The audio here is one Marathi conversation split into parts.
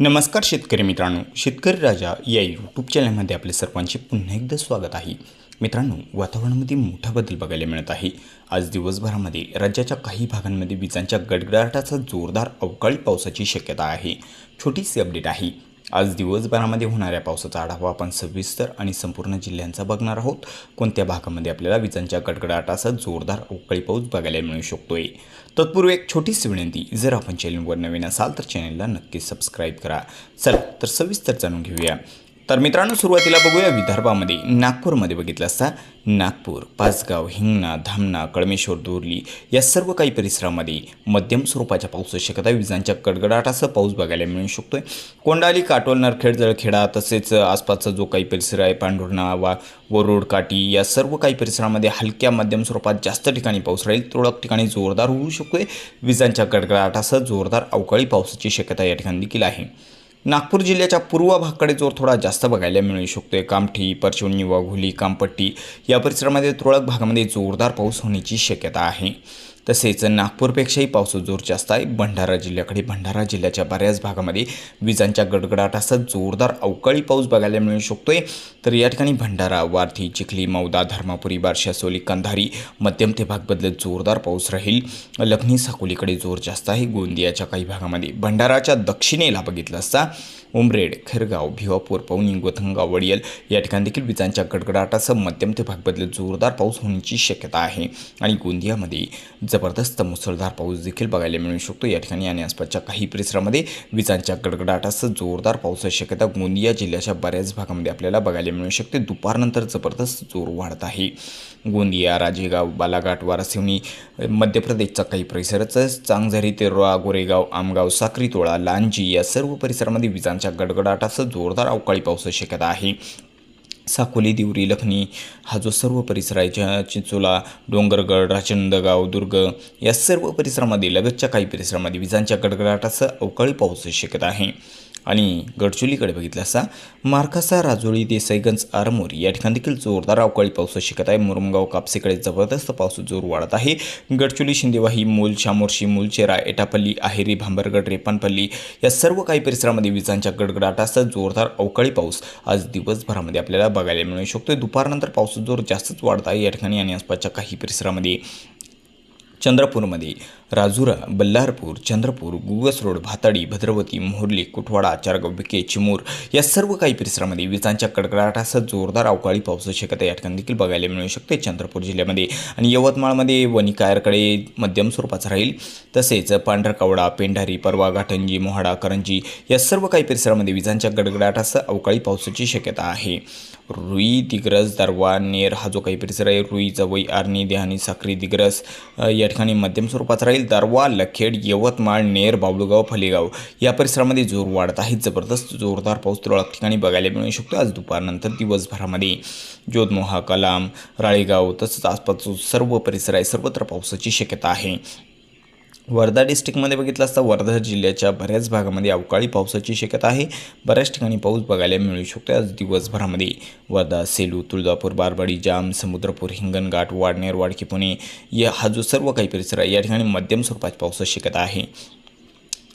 नमस्कार शेतकरी मित्रांनो शेतकरी राजा या यूट्यूब चॅनलमध्ये आपले सर्वांचे पुन्हा एकदा स्वागत आहे. मित्रांनो वातावरणामध्ये मोठा बदल बघायला मिळत आहे. आज दिवसभरामध्ये राज्याच्या काही भागांमध्ये विजांच्या गडगडाटाचा जोरदार अवकाळी पावसाची शक्यता आहे. छोटीशी अपडेट आहे. आज दिवसभरामध्ये होणाऱ्या पावसाचा आढावा आपण सविस्तर आणि संपूर्ण जिल्ह्यांचा बघणार आहोत. कोणत्या भागामध्ये आपल्याला विजांच्या गडगडाटाचा जोरदार अवकाळी पाऊस बघायला मिळू शकतोय? तत्पूर्वी एक छोटीशी विनंती जर आपण चॅनलवर नवीन असाल तर चॅनलला नक्की सबस्क्राईब करा. चला तर सविस्तर जाणून घेऊया. तर मित्रांनो सुरुवातीला बघूया विदर्भामध्ये. नागपूरमध्ये बघितलं असता नागपूर पाचगाव हिंगणा धामणा कळमेश्वर दोरली या सर्व काही परिसरामध्ये मध्यम स्वरूपाच्या पावसाची शक्यता विजांच्या कडगडाटासह पाऊस बघायला मिळू शकतोय. कोंडाली काटोल नरखेड जळखेडा तसेच आसपासचा जो काही परिसर आहे पांढुर्णा वा वरुड काटी या सर्व काही परिसरामध्ये हलक्या मध्यम स्वरूपात जास्त ठिकाणी पाऊस राहील. तुरळक ठिकाणी जोरदार होऊ शकतोय. विजांच्या कडगडाटासह जोरदार अवकाळी पावसाची शक्यता या ठिकाणी देखील आहे. नागपूर जिल्ह्याच्या पूर्व भागाकडे जोर थोडा जास्त बघायला मिळू शकतोय. कामठी परचवणी वाघोली कामपट्टी या परिसरामध्ये तुरळक भागामध्ये जोरदार पाऊस होण्याची शक्यता आहे. तसेच नागपूरपेक्षाही पावसाचा जोर जास्त आहे. भंडारा जिल्ह्याकडे भंडारा जिल्ह्याच्या बऱ्याच भागामध्ये विजांच्या गडगडाटासह जोरदार अवकाळी पाऊस बघायला मिळू शकतोय. तर या ठिकाणी भंडारा वारथी चिखली मौदा धर्मापुरी बारशा सोली कंधारी मध्यम ते भाग बदलत जोरदार पाऊस राहील. लखनी साकोलीकडे जोर जास्त आहे. गोंदियाच्या काही भागामध्ये भंडाराच्या दक्षिणेला बघितलं असता उमरेड खरगाव भिवापूर पवनी गोथंगाव वडियल या ठिकाणी देखील विजांच्या गडगडाटासह मध्यम ते भाग बदलत जोरदार पाऊस होण्याची शक्यता आहे. आणि गोंदियामध्ये जबरदस्त मुसळधार पाऊस देखील बघायला मिळू शकतो. या ठिकाणी आणि आसपासच्या काही परिसरामध्ये विजांच्या गडगडाटासह जोरदार पावसाची शक्यता गोंदिया जिल्ह्याच्या बऱ्याच भागामध्ये आपल्याला बघायला मिळू शकते. दुपारनंतर जबरदस्त जोर वाढत आहे. गोंदिया राजेगाव बालाघाट वारासिवनी मध्य प्रदेशचा काही परिसरच चांगझरी तेरोळा गोरेगाव आमगाव साक्रीतोळा लांजी या सर्व परिसरामध्ये विजांच्या गडगडाटासह जोरदार अवकाळी पावसाची शक्यता आहे. साकोली दिवरी लखनी हा जो सर्व परिसर आहे ज्या चिंचोला डोंगरगड राजनंदगाव दुर्ग या सर्व परिसरामध्ये लगतच्या काही परिसरामध्ये विजांच्या गडगडाटासह अवकाळी पावसाची शक्यता आहे. आणि गडचोलीकडे बघितलं असता मार्कासा राजोळी देसाईगंज आरमोरी या ठिकाणी देखील जोरदार अवकाळी पाऊस शिकत आहे. मुरमगाव कापसेकडे जबरदस्त पाऊस जोर वाढत आहे. गडचोली शिंदेवाही मूल शामोर्शी मूलचेरा एटापल्ली आहेरी भांबरगड रेपानपल्ली या सर्व काही परिसरामध्ये विजांच्या गडगडाटासह जोरदार अवकाळी पाऊस आज दिवसभरामध्ये आपल्याला बघायला मिळू शकतो दुपारनंतर पाऊस जोर जास्तच वाढत आहे. या ठिकाणी आणि आसपासच्या काही परिसरामध्ये चंद्रपूरमध्ये राजुरा बल्लारपूर चंद्रपूर गुगस रोड भाताडी भद्रवती मोहर्ली कुटवाडा चारगाव बिके चिमूर या सर्व काही परिसरामध्ये विजांच्या कडकडाटासह जोरदार अवकाळी पावसाची शक्यता या ठिकाणी देखील बघायला मिळू शकते चंद्रपूर जिल्ह्यामध्ये. आणि यवतमाळमध्ये वनिकायरकडे मध्यम स्वरूपाचा राहील. तसेच पांढरकवडा पेंढारी परवा घाटंजी मोहाडा करंजी या सर्व काही परिसरामध्ये विजांच्या गडगडाटासह अवकाळी पावसाची शक्यता आहे. रुई दिग्रस दरवा नेर हा जो काही परिसर आहे रुई जवई आर्णी देहानी साखरी दिग्रस या ठिकाणी मध्यम स्वरूपाचा राहील. दरवा लखेड यवतमाळ नेर बाबुळगाव फलेगाव या परिसरामध्ये जोर वाढत आहे. जबरदस्त जोरदार पाऊस तुरळक ठिकाणी बघायला मिळू शकतो. आज दुपारनंतर दिवसभरामध्ये जोधमोहा कलाम राळेगाव तसंच आसपासचा सर्व परिसर आहे. सर्वत्र पावसाची शक्यता आहे. वर्धा डिस्ट्रिक्टमध्ये बघितलं असता वर्धा जिल्ह्याच्या बऱ्याच भागामध्ये अवकाळी पावसाची शक्यता आहे. बऱ्याच ठिकाणी पाऊस बघायला मिळू शकतो. आज दिवसभरामध्ये वर्धा सेलू तुळजापूर बारबाडी जाम समुद्रपूर हिंगणघाट वाडनेर वाडकी पुणे या हा जो सर्व काही परिसर आहे या ठिकाणी मध्यम स्वरूपाची पावसाची शक्यता आहे.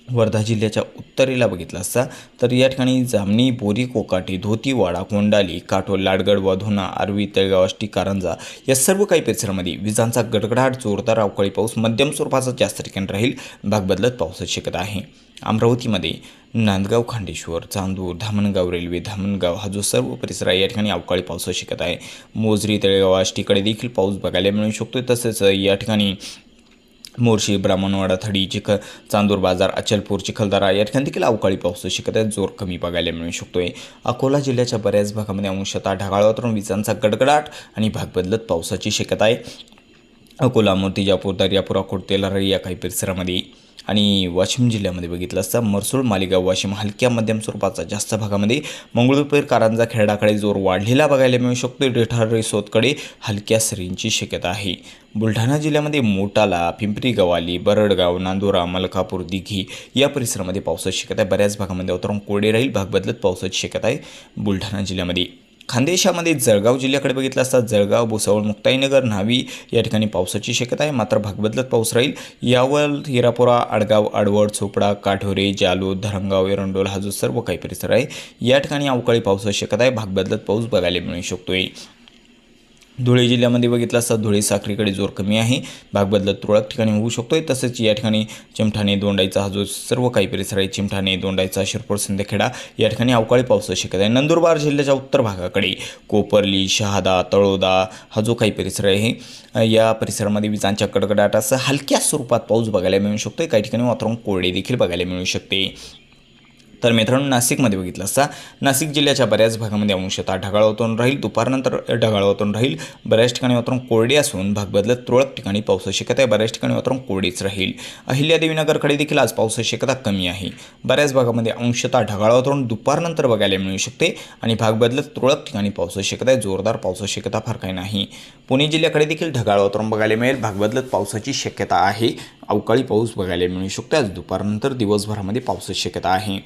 वर्धा जिल्ह्याच्या उत्तरेला बघितला असता तर या ठिकाणी जामणी बोरी कोकाटी धोतीवाडा कोंडाली काठोल लाडगड वधोना आरवी तळगाव आष्टी कारंजा या सर्व काही परिसरामध्ये विजांचा गडगडाट जोरदार अवकाळी पाऊस मध्यम स्वरूपाचा जास्त ठिकाणी राहील भाग बदलत पावसाची शक्यता आहे. अमरावतीमध्ये नांदगाव खांडेश्वर चांदूर धामणगाव रेल्वे धामणगाव हा जो सर्व परिसर आहे या ठिकाणी अवकाळी पावसाची शक्यता आहे. मोजरी तळेगाव आष्टीकडे देखील पाऊस बघायला मिळू शकतो तसेच या ठिकाणी मोर्शी ब्राह्मणवाडा थडी चिख चांदूर बाजार अचलपूर चिखलदरा या ठिकाणी देखील अवकाळी पावसाची शक्यता जोर कमी बघायला मिळू शकतोय. अकोला जिल्ह्याच्या बऱ्याच भागामध्ये अंशतः ढगाळ वातावरण विजांचा गडगडाट आणि भाग बदलत पावसाची शक्यता आहे. अकोला मूर्तिजापूर दर्यापूर अकोट तेलारई या काही परिसरामध्ये आणि वाशिम जिल्ह्यामध्ये बघितलं असता मरसूळ मालेगाव वाशिम हलक्या मध्यम स्वरूपाचा जास्त भागामध्ये मंगळूरपेर कारांजा खेरडाकडे जोर वाढलेला बघायला मिळू शकतो. डेठार रिसोदकडे हलक्या सरींची शक्यता आहे. बुलढाणा जिल्ह्यामध्ये मोटाला पिंपरी गवाली बरडगाव नांदोरा मलकापूर दिघी या परिसरामध्ये पावसाची शक्यता आहे. बऱ्याच भागामध्ये अवतरून कोरडे राहील भाग बदलत पावसाची शक्यता आहे बुलढाणा जिल्ह्यामध्ये. खानदेशामध्ये जळगाव जिल्ह्याकडे बघितलं असता जळगाव भुसावळ मुक्ताईनगर न्हावी या ठिकाणी पावसाची शक्यता आहे. मात्र भागबदलत पाऊस राहील. यावर हिरापुरा आडगाव आडवड चोपडा काठोरे जालूद धरंगाव एरंडोल हा जो सर्व काही परिसर आहे या ठिकाणी अवकाळी पावसाची शक्यता आहे. भागबदलत पाऊस बघायला मिळू शकतोय. धुळे जिल्ह्यामध्ये बघितलं असता धुळे साखरीकडे जोर कमी आहे. भाग बदलत तुरळक ठिकाणी होऊ शकतोय. तसंच या ठिकाणी चिमठाणे दोंडाईचा हा जो सर्व काही परिसर आहे चिमठाणे दोंडाईचा शिरपूर सिंदखेडा या ठिकाणी अवकाळी पावसाची शक्यता आहे. नंदुरबार जिल्ह्याच्या उत्तर भागाकडे कोपरली शहादा तळोदा हा जो काही परिसर आहे या परिसरामध्ये विजांच्या कडकडाटासह हलक्या स्वरूपात पाऊस बघायला मिळू शकतोय. काही ठिकाणी वातावरण कोरडे देखील बघायला मिळू शकते. तर मित्रांनो नाशिकमध्ये बघितलं असता नाशिक जिल्ह्याच्या बऱ्याच भागामध्ये अंशतः ढगाळ वातावरण राहील दुपारनंतर ढगाळ वातावरण राहील बऱ्याच ठिकाणी वातावरण कोरडे असून भाग बदलत तुरळक ठिकाणी पावसाची शक्यता आहे बऱ्याच ठिकाणी वातावरण कोरडेच राहील. अहिल्यादेवीनगरकडे देखील आज पावसाची शक्यता कमी आहे. बऱ्याच भागामध्ये अंशतः ढगाळ वातावरण दुपारनंतर बघायला मिळू शकते आणि भाग बदलत तुरळक ठिकाणी पावसाची शक्यता आहे जोरदार पावसाची शक्यता फार काही नाही. पुणे जिल्ह्याकडे देखील ढगाळ वातावरण बघायला मिळेल भाग बदलत पावसाची शक्यता आहे. अवकाळी पाऊस बघायला मिळू शकतो. आज दुपारनंतर दिवसभरामध्ये पावसाची शक्यता आहे.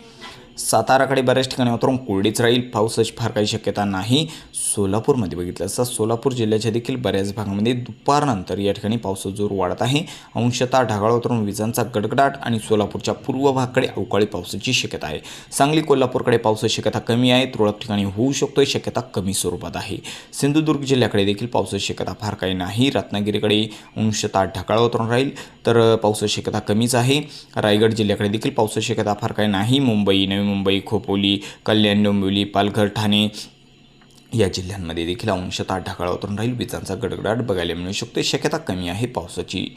साताराकडे बऱ्याच ठिकाणी वातावरण कोरडीच राहील. पावसाची फार काही शक्यता नाही. सोलापूरमध्ये बघितलं असता सोलापूर जिल्ह्याच्या देखील बऱ्याच भागामध्ये दुपारनंतर या ठिकाणी पावसाचा जोर वाढत आहे. अंशतः ढगाळ वातावरण विजांचा गडगडाट आणि सोलापूरच्या पूर्व भागाकडे अवकाळी पावसाची शक्यता आहे. सांगली कोल्हापूरकडे पावसाची शक्यता कमी आहे. तुरळक ठिकाणी होऊ शकतो शक्यता कमी स्वरूपात आहे. सिंधुदुर्ग जिल्ह्याकडे देखील पावसाची शक्यता फार काही नाही. रत्नागिरीकडे अंशतः ढगाळ वातावरण राहील. तर पावसाची शक्यता कमीच आहे. रायगड जिल्ह्याकडे देखील पावसाची शक्यता फार काही नाही. मुंबई नवी मुंबई खोपोली कल्याण डोंबिवली पालघर ठाणे या जिल्ह्यांमध्ये देखील अंशतः ढगाळ वातावरण राहील. विजांचा गडगडाट बघायला मिळू शकतो. शक्यता कमी आहे पावसाची.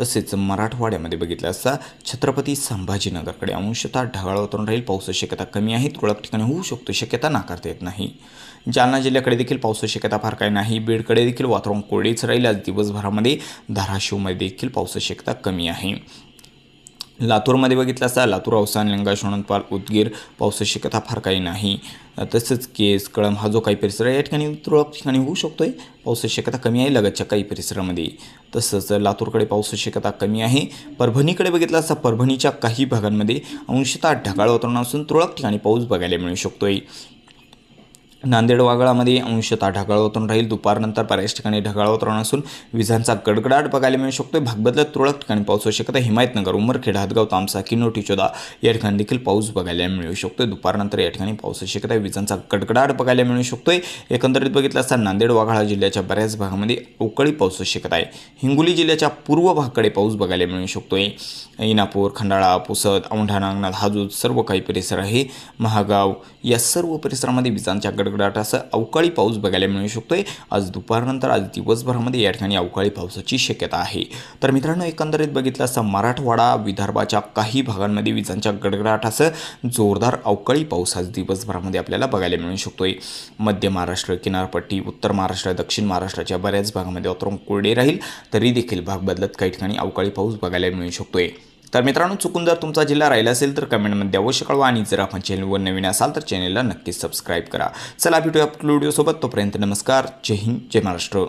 तसेच मराठवाड्यामध्ये बघितलं असता छत्रपती संभाजीनगरकडे अंशतः ढगाळ वातावरण राहील. पावसाची शक्यता कमी आहे. तुरळक ठिकाणी होऊ शकतो. शक्यता नाकारता येत नाही. जालना जिल्ह्याकडे देखील पावसाची शक्यता फार काही नाही. बीडकडे देखील वातावरण कोरडेच राहील. आज दिवसभरामध्ये धाराशिवमध्ये देखील पावसाची शक्यता कमी आहे. लातूरमध्ये बघितलं असता लातूर अवसान लिंगा शोणपाल उदगीर पावसाची कथा फार काही नाही. तसंच केस कळम हा जो काही परिसर आहे या ठिकाणी तुरळक ठिकाणी होऊ शकतो आहे पावसाची शक्यता कमी आहे लगतच्या काही परिसरामध्ये. तसंच लातूरकडे पावसाची शक्यता कमी आहे. परभणीकडे बघितलं असता परभणीच्या काही भागांमध्ये अंशतः ढगाळ वातावरण असून तुरळक ठिकाणी पाऊस बघायला मिळू शकतो आहे नांदेड वागळामध्ये अंशतः ढगाळ वातावरण राहील. दुपारनंतर बऱ्याच ठिकाणी ढगाळ वातावरण असून विजांचा गडगडाट बघायला मिळू शकतो भागबदलात तुरळक ठिकाणी पाऊस होऊ शकतो हिमायतनगर उमरखेड हातगाव तामसा किनोटी चोदा या ठिकाणी देखील पाऊस बघायला मिळू शकतो दुपारनंतर या ठिकाणी पावसाची शक्यता आहे. विजांचा गडगडाट बघायला मिळू शकतोय. एकंदरीत बघितलं असता नांदेड वाघाळा जिल्ह्याच्या बऱ्याच भागामध्ये अवकाळी होऊ शक्यता आहे. हिंगोली जिल्ह्याच्या पूर्व भागाकडे पाऊस बघायला मिळू शकतोय. इनापूर खंडाळा पुसद औंढा नागनाथ हाजूद सर्व काही परिसर आहे. महागाव या सर्व परिसरामध्ये विजांच्या गडगडाटासह अवकाळी पाऊस बघायला मिळू शकतोय. आज दुपारनंतर आज दिवसभरामध्ये या ठिकाणी अवकाळी पावसाची शक्यता आहे. तर मित्रांनो एकंदरीत बघितलं असता मराठवाडा विदर्भाच्या काही भागांमध्ये विजांच्या गडगडाटासह जोरदार अवकाळी पाऊस आज दिवसभरामध्ये आपल्याला बघायला मिळू शकतोय. मध्य महाराष्ट्र किनारपट्टी उत्तर महाराष्ट्र दक्षिण महाराष्ट्राच्या बऱ्याच भागामध्ये वातावरण कोरडे राहील तरी देखील भाग बदलत काही ठिकाणी अवकाळी पाऊस बघायला मिळू शकतोय. तर मित्रांनो चुकून जर तुमचा जिल्हा राहिला असेल तर कमेंटमध्ये अवश्य कळवा आणि जर आपण चॅनलवर नवीन असाल तर चॅनलला नक्कीच सबस्क्राईब करा. चला भेटूया व्हिडिओसोबत तोपर्यंत नमस्कार. जय हिंद जय महाराष्ट्र.